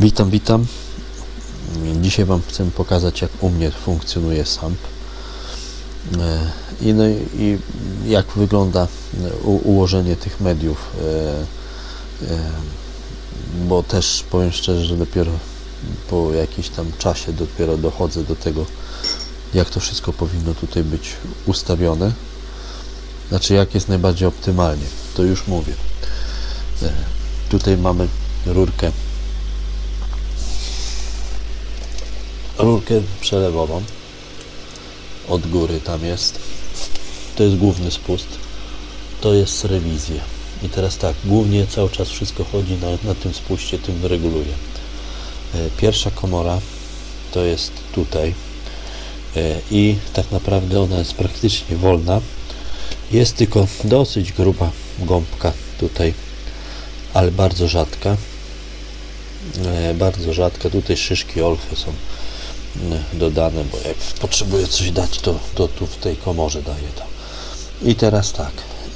Witam, witam. Dzisiaj Wam chcę pokazać, jak u mnie funkcjonuje SAMP E, i, no, i- jak wygląda e, u, ułożenie tych mediów. e, Bo też powiem szczerze, że dopiero po jakimś tam czasie dopiero dochodzę do tego, jak to wszystko powinno tutaj być ustawione. Znaczy, jak jest najbardziej optymalnie. To już mówię. Tutaj mamy rurkę rurkę przelewową. Od góry tam jest. To jest główny spust. To jest rewizja. I teraz tak, głównie cały czas wszystko chodzi na, na tym spuście, tym reguluję E, pierwsza komora to jest tutaj. E, i tak naprawdę ona jest praktycznie wolna. Jest tylko dosyć gruba gąbka tutaj ale bardzo rzadka. E, bardzo rzadka. Tutaj szyszki olchy są dodane, bo jak potrzebuję coś dać, to, to tu w tej komorze daję to. I teraz tak.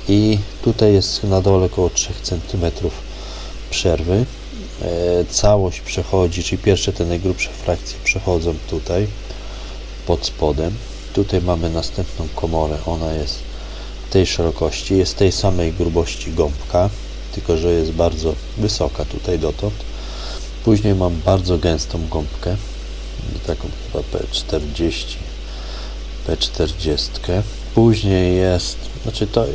I tutaj jest na dole około 3 cm przerwy. E, całość przechodzi, czyli pierwsze te najgrubsze frakcje przechodzą tutaj pod spodem. Tutaj mamy następną komorę, ona jest tej szerokości, jest tej samej grubości gąbka, tylko że jest bardzo wysoka tutaj dotąd. Później mam bardzo gęstą gąbkę, taką chyba P40, P40. Później jest, znaczy to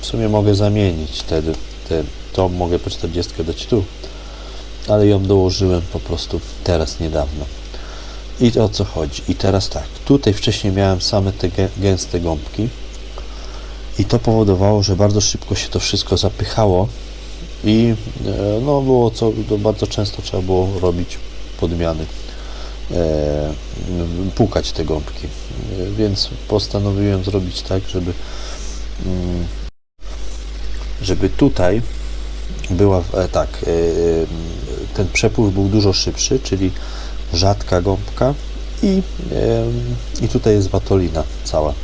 w sumie mogę zamienić wtedy, te, to mogę P40 dać tu, ale ją dołożyłem po prostu teraz niedawno. I o co chodzi? I teraz tak, tutaj wcześniej miałem same te gę- gęste gąbki i to powodowało, że bardzo szybko się to wszystko zapychało i e, no było co, bardzo często trzeba było robić podmiany, pukać te gąbki, E, więc postanowiłem zrobić tak, żeby mm, żeby tutaj była e, tak, e, ten przepływ był dużo szybszy, czyli rzadka gąbka i, e, i tutaj jest watolina cała.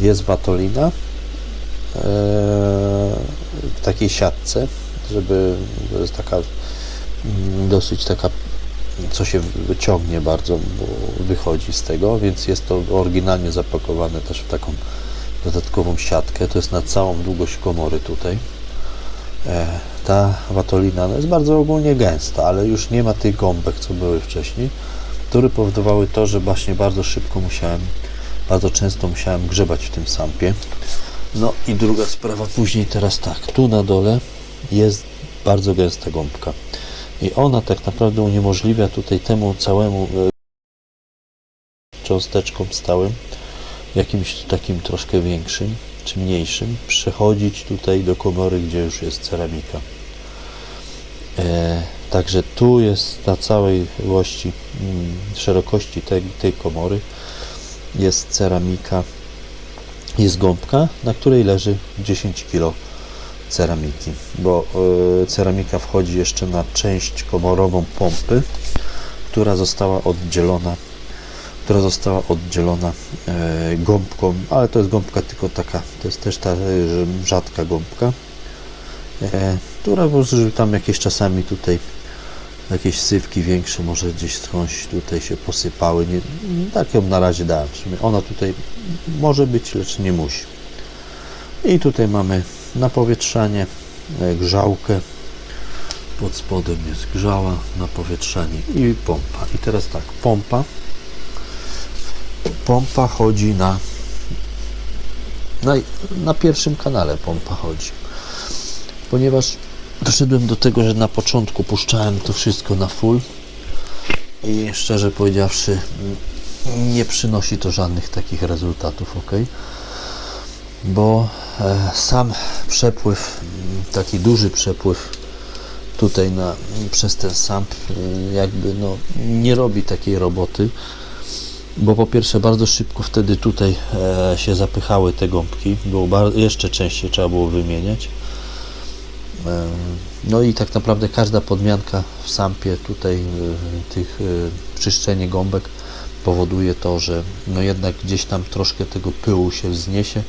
Jest watolina e, w takiej siatce, żeby to jest taka mm, dosyć taka co się wyciągnie bardzo, bo wychodzi z tego, więc jest to oryginalnie zapakowane też w taką dodatkową siatkę, to jest na całą długość komory tutaj. E, ta watolina no jest bardzo ogólnie gęsta, ale już nie ma tych gąbek, co były wcześniej, które powodowały to, że właśnie bardzo szybko musiałem, bardzo często musiałem grzebać w tym sampie. No i druga sprawa, później teraz tak, tu na dole jest bardzo gęsta gąbka i ona tak naprawdę uniemożliwia tutaj temu całemu e, cząsteczkom stałym, jakimś takim troszkę większym czy mniejszym, przechodzić tutaj do komory, gdzie już jest ceramika. E, także tu jest na całej łości, mm, szerokości tej, tej komory jest ceramika, jest gąbka, na której leży 10 kg ceramiki, bo e, ceramika wchodzi jeszcze na część komorową pompy, która została oddzielona która została oddzielona e, gąbką, ale to jest gąbka tylko taka, to jest też ta rzadka gąbka, e, która po prostu, tam jakieś czasami tutaj jakieś sywki większe może gdzieś skądś tutaj się posypały, nie, tak ją na razie dałem ona tutaj może być, lecz nie musi. I tutaj mamy napowietrzanie, e, grzałkę, pod spodem jest grzała, napowietrzanie i pompa. I teraz tak, pompa. Pompa chodzi na, na na pierwszym kanale pompa chodzi. Ponieważ doszedłem do tego, że na początku puszczałem to wszystko na full i szczerze powiedziawszy nie przynosi to żadnych takich rezultatów ok bo sam przepływ taki duży przepływ tutaj na, przez ten samp e, jakby no, nie robi takiej roboty bo po pierwsze bardzo szybko wtedy tutaj e, się zapychały te gąbki, było bar- jeszcze częściej trzeba było wymieniać. E, no i tak naprawdę każda podmianka w sampie tutaj e, tych e, czyszczenie gąbek powoduje to, że no jednak gdzieś tam troszkę tego pyłu się wzniesie,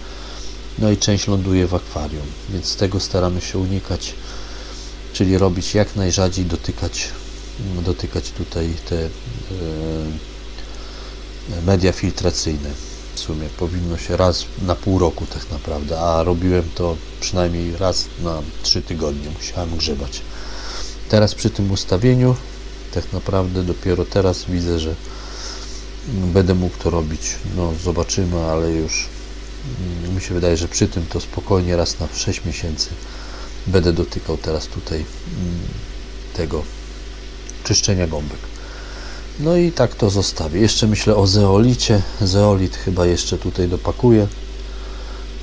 no i część ląduje w akwarium, więc tego staramy się unikać, czyli robić jak najrzadziej dotykać dotykać tutaj te e, media filtracyjne. W sumie powinno się raz na pół roku tak naprawdę, a robiłem to przynajmniej raz na trzy tygodnie. Musiałem grzebać. Teraz przy tym ustawieniu tak naprawdę dopiero teraz widzę, że będę mógł to robić. No zobaczymy, ale już mi się wydaje, że przy tym to spokojnie raz na 6 miesięcy będę dotykał teraz tutaj mm, tego czyszczenia gąbek. No i tak to zostawię. Jeszcze myślę o zeolicie. Zeolit chyba jeszcze tutaj dopakuję,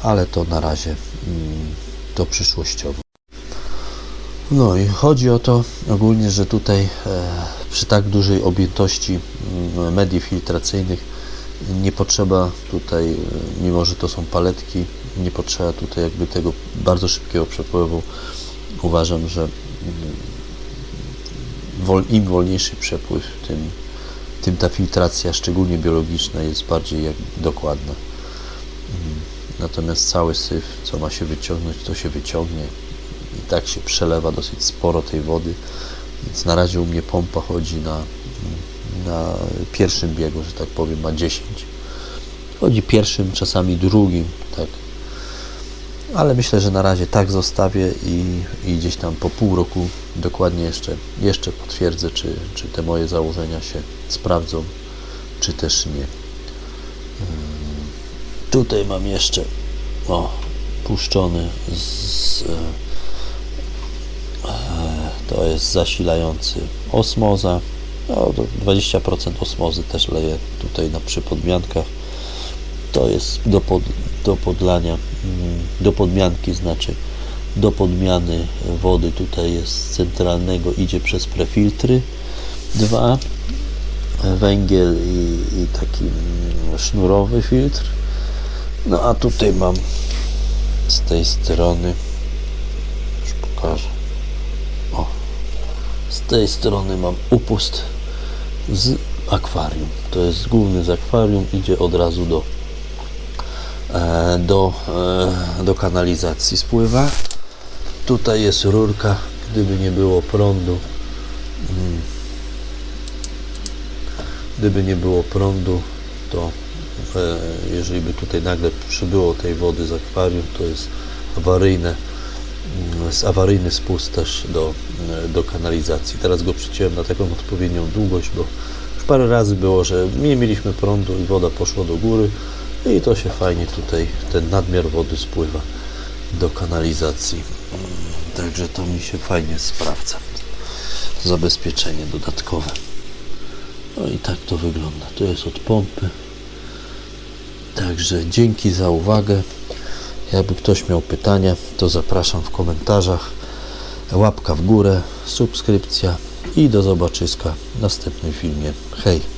ale to na razie mm, to przyszłościowo. No i chodzi o to ogólnie, że tutaj e, przy tak dużej objętości mm, medii filtracyjnych nie potrzeba tutaj, e, mimo że to są paletki, nie potrzeba tutaj jakby tego bardzo szybkiego przepływu. Uważam, że mm, im wolniejszy przepływ, tym, tym ta filtracja, szczególnie biologiczna, jest bardziej dokładna. Mm, Natomiast cały syf, co ma się wyciągnąć, to się wyciągnie. I tak się przelewa dosyć sporo tej wody, więc na razie u mnie pompa chodzi na, na pierwszym biegu, że tak powiem, ma 10. Chodzi pierwszym, czasami drugim, tak. Ale myślę, że na razie tak zostawię i, i gdzieś tam po pół roku dokładnie jeszcze, jeszcze potwierdzę, czy, czy te moje założenia się sprawdzą, czy też nie. Ym, Tutaj mam jeszcze o, puszczony z, e, e, to jest zasilający osmoza. No, to 20% osmozy też leję tutaj na przypodmiankach. To jest do, pod, do podlania, mm, do podmianki znaczy do podmiany wody tutaj jest centralnego idzie przez prefiltry. Dwa węgiel i, i taki mm, sznurowy filtr. No a tutaj mam z tej strony już pokażę. O z tej strony mam upust z akwarium. To jest główny z akwarium idzie od razu do e, do, e, do kanalizacji. Spływa. Tutaj jest rurka. Gdyby nie było prądu mm, gdyby nie było prądu to e, jeżeli by tutaj nagle przybyło tej wody z akwarium to jest awaryjne jest awaryjny spust też do, do kanalizacji teraz go przyciąłem na taką odpowiednią długość bo już parę razy było, że nie mieliśmy prądu i woda poszła do góry i to się fajnie tutaj, ten nadmiar wody spływa do kanalizacji. Także to mi się fajnie sprawdza. Zabezpieczenie dodatkowe. No i tak to wygląda. To jest od pompy. Także dzięki za uwagę. Jakby ktoś miał pytania, to zapraszam w komentarzach. Łapka w górę, subskrypcja i do zobaczyska w następnym filmie. Hej!